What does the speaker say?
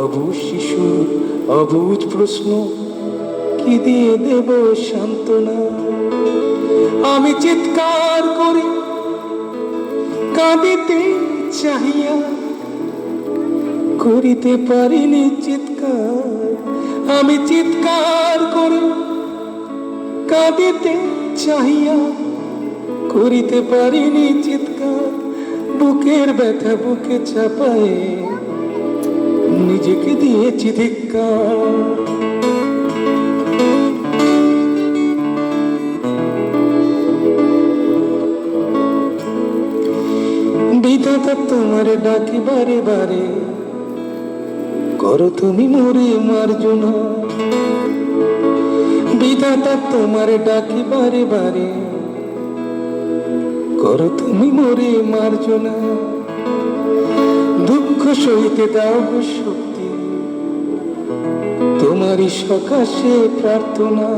অবুজ শিশুর অবুজ প্রশ্ন, কি দিয়ে দেব সান্ত্বনা? আমি চিৎকার করি কাঁদিতে চাহিয়া করিতে পারিনি চিৎকার। আমি চিৎকার করি কাঁদিতে চাহিয়া করিতে পারিনি চিৎকার। বুকের ব্যথা বুকে চাপায়ে নিজেকে দিয়েছি ধিক্কার। বিধাতা তোমার ডাকি বারে বারে, করো তুমি মরে মার্জনা। বিধাতা তোমার ডাকি বারে বারে, করো তুমি মরে মার্জনা। সইতে দাও শক্তি। তোমারই সকাশে প্রার্থনা।